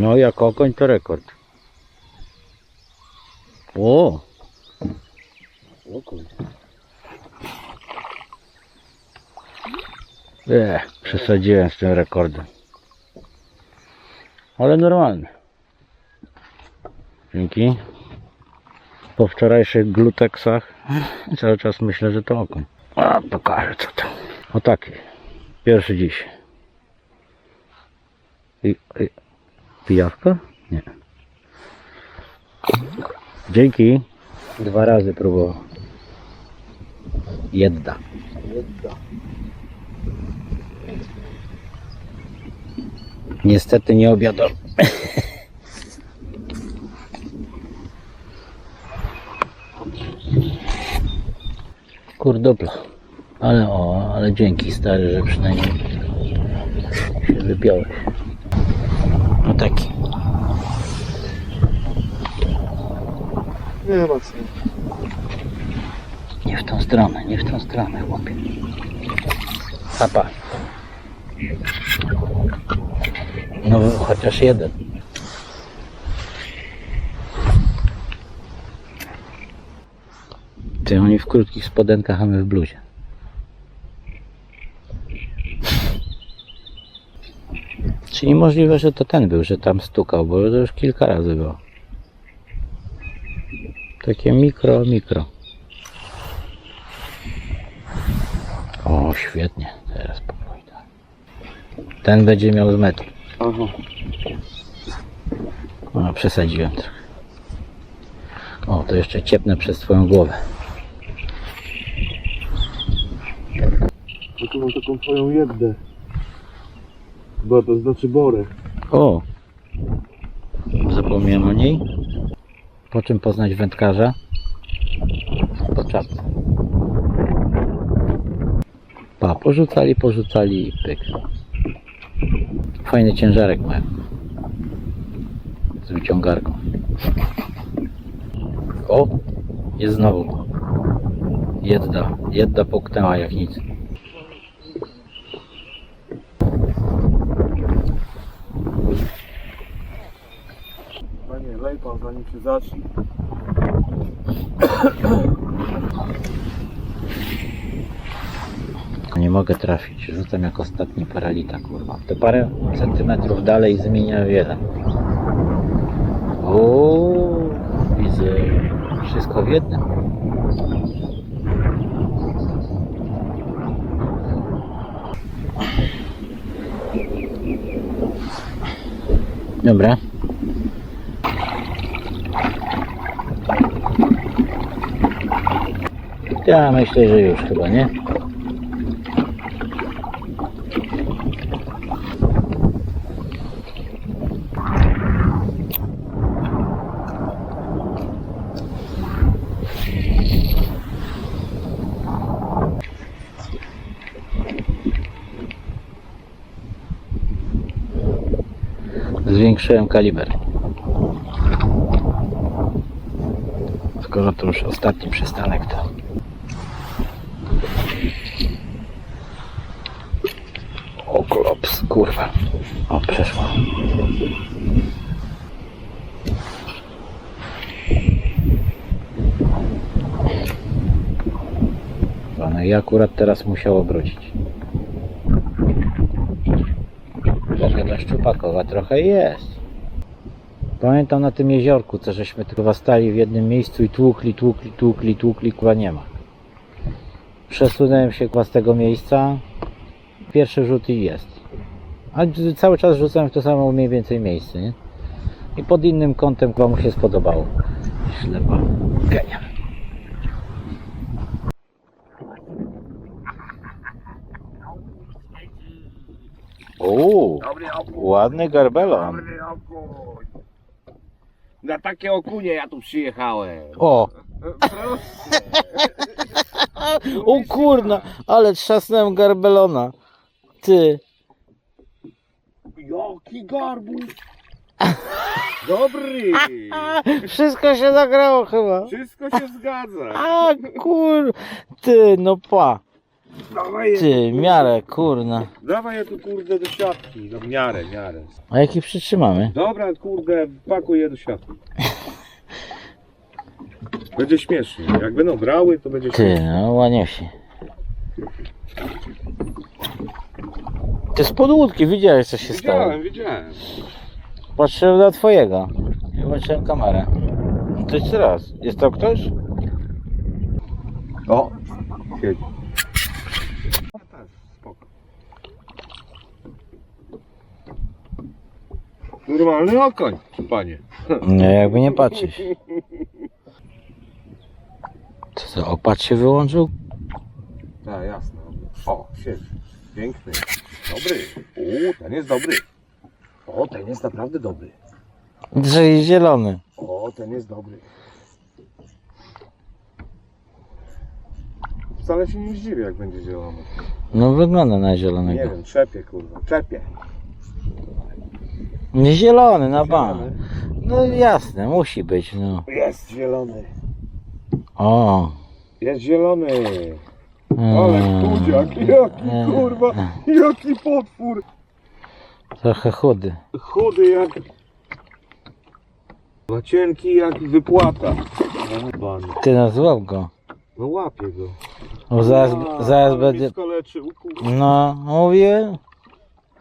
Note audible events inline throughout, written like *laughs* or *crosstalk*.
No jak okoń to rekord. O! O. Nie, przesadziłem z tym rekordem. Ale normalny. Dzięki. Po wczorajszych gluteksach cały czas myślę, że to okoń. A, pokażę co to. O taki. Pierwszy dziś. I, i, pijawka? Nie. Dzięki. Dwa razy próbował. Jedna. Jedna. Niestety nie obiadał. *laughs* Kurdopla. Ale o, ale dzięki stary, że przynajmniej się wypiąłeś. Taki. Nie ma co. Nie w tą stronę, nie w tą stronę, chłopie. Papa. No chociaż jeden. Ty oni w krótkich spodenkach, a my w bluzie. Czyli możliwe, że to ten był, że tam stukał, bo to już kilka razy było. Takie mikro, mikro. O, świetnie. Teraz spokojnie. Ten będzie miał z metr. Aha. O, przesadziłem trochę. O, to jeszcze ciepnę przez twoją głowę. Tu mam taką twoją jeddę. Bo to znaczy borę. O! Zapomniałem o niej. Po czym poznać wędkarza? Po czapce. Pa, porzucali, porzucali i pyk. Fajny ciężarek mają. Z wyciągarką. O! Jest znowu. Jedna. Jedna poknęła jak nic. Lej pan zanim się zacznie. Nie mogę trafić. Rzucam jak ostatni paralita, kurwa. To parę centymetrów dalej zmienia wiele. O, widzę wszystko w jednym. Dobra. Ja myślę, że już chyba, nie? Zwiększyłem kaliber. Skoro to już ostatni przystanek, to O klops, kurwa. O, przeszło. No i akurat teraz musiał obrócić. Pogoda szczupakowa trochę jest. Pamiętam na tym jeziorku, co żeśmy tylko stali w jednym miejscu i tłukli, tłukli, tłukli, tłukli, kurwa nie ma. Przesunąłem się kurwa z tego miejsca, pierwszy rzut i jest. A cały czas rzucałem w to samo mniej więcej miejsce, nie? I pod innym kątem kurwa mu się spodobało. Ślepa. Genia. Uuu, Dobry okuń, ładny garbelon. Na takie okunie ja tu przyjechałem. O, Proszę. *laughs* o kurna, ale trzasnąłem garbelona. Ty. Jaki garbus. Dobry. Wszystko się nagrało chyba. Wszystko się zgadza. A kur... Ty, no pa. Dawaj je, Ty, miarę, kurna. dawaj je tu kurde do siatki. No miarę, miarę. A jaki przytrzymamy? Dobra, kurde, pakuj je do siatki. Będzie śmiesznie. Jak będą brały, to będzie Ty, śmiesznie. no łanie się. Ty z podłódki widziałeś co się stało. Widziałem, widziałem. Patrzyłem na twojego. I włączyłem kamerę. No to jeszcze raz. Jest to ktoś? O, siedzi. Spoko. Normalny okoń, panie. Nie, jakby nie patrzeć. Co to, opad się wyłączył? Tak, jasne. O, siedzi. Piękny. Dobry. U, ten jest dobry. O, ten jest naprawdę dobry. Czyli zielony. O, ten jest dobry. Wcale się nie zdziwię, jak będzie zielony. No wygląda na Nie zielonego. wiem, czepie, kurwa. Czepie. Nie zielony, na bank. Zielony. No jasne, musi być, no. Jest zielony. O. Jest zielony. Ale chudziak, jaki kurwa, jaki potwór. Trochę chudy. Chudy jak... Cienki jak wypłata. Ban. Ty no złap go. No łapię go. Bo zaraz, A, zaraz ale będzie... mnie skaleczył, kurwa. No, mówiłem?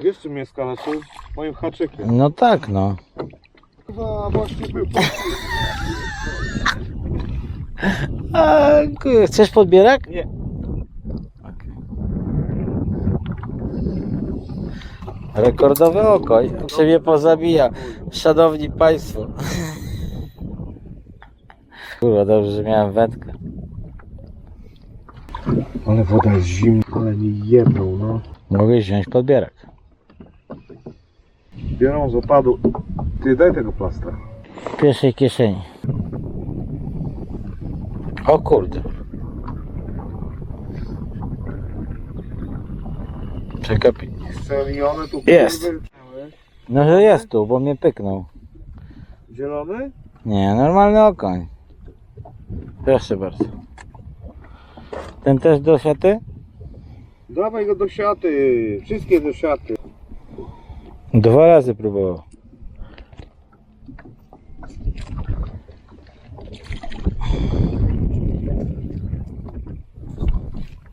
Wiesz czym mnie skaleczył? Moim haczykiem. No tak, no. Kurwa, właśnie był. *laughs* A, ku- chcesz podbierak? Nie. Rekordowy okoń. Się mnie pozabija. Szanowni Państwo. Kurwa, dobrze, że miałem wędkę. Ale woda jest zimna, ale mi jedną, no. Mogę wziąć podbierak. Biorą z opadu. Ty daj tego plastra. W pierwszej kieszeni. O kurde. Czekaj. Strzelione tu Jest. kurwy. No że jest tu, bo mnie pyknął. Zielony? Nie, normalny okoń. Proszę bardzo. Ten też do siaty? Dawaj go do siaty. Wszystkie do siaty. Dwa razy próbował.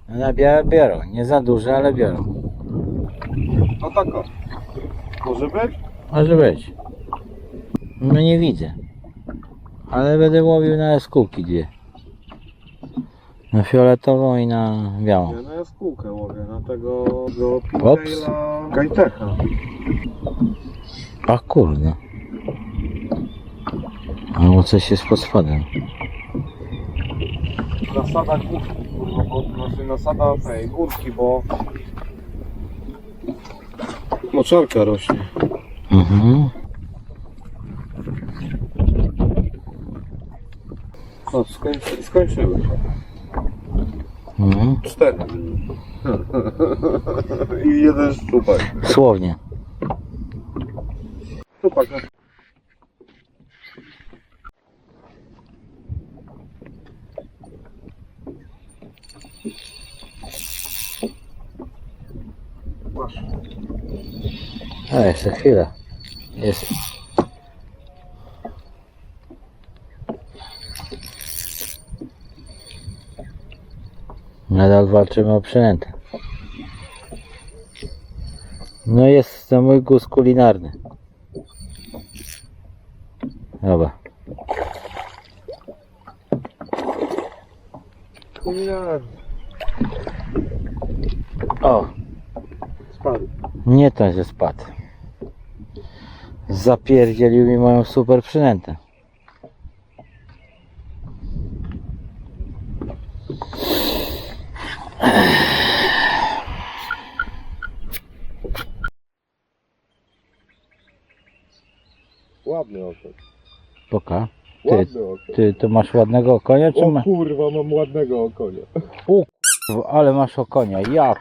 Na białe biorą. Nie za duże, ale biorą. No tak o. Może być? Może być. No nie widzę. Ale będę łowił na skółki dwie. Na fioletową i na białą. Ja na jaskółkę łowię, na tego do Ops. Pigtaila Gajtecha. A kurde. Albo coś jest pod spodem. Nasada górki, kurwa, bo, znaczy nasada tej górki, bo moczarka rośnie. Mhm. O, skończy, skończyły się. mhm. Cztery. I jeden szczupak. Słownie. Szczupak. A jeszcze chwilę. Jest. Nadal walczymy o przynętę. No jest to mój gust kulinarny. Dobra. Kulinarny. O, Spadł. Nie ten się spadł. Zapierdzielił mi moją super przynętę. Ładny oko. Poka. Ty, Ładny ty to masz ładnego konia, czy O ma... kurwa, mam ładnego okonia. Ale masz o konia, ja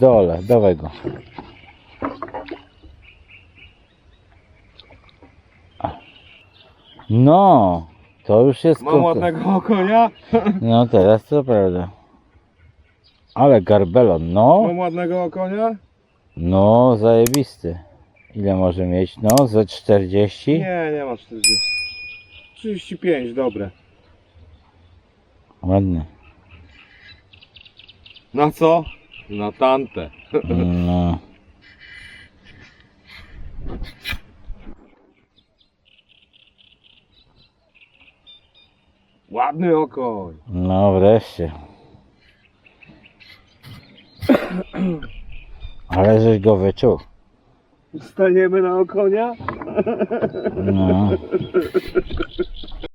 dole, dawaj go. No, to już jest Mam ładnego okonia? *laughs* No teraz to prawda. Ale garbelon, no. Mam ładnego konia? No, zajebisty. Ile może mieć? No, ze 40? Nie, nie ma 40. 35, dobre. Ładny. Na co? Na tantę. *laughs* No. Ładny okoń. No wreszcie. Ale żeś go wyczuł. Staniemy na okonia? No.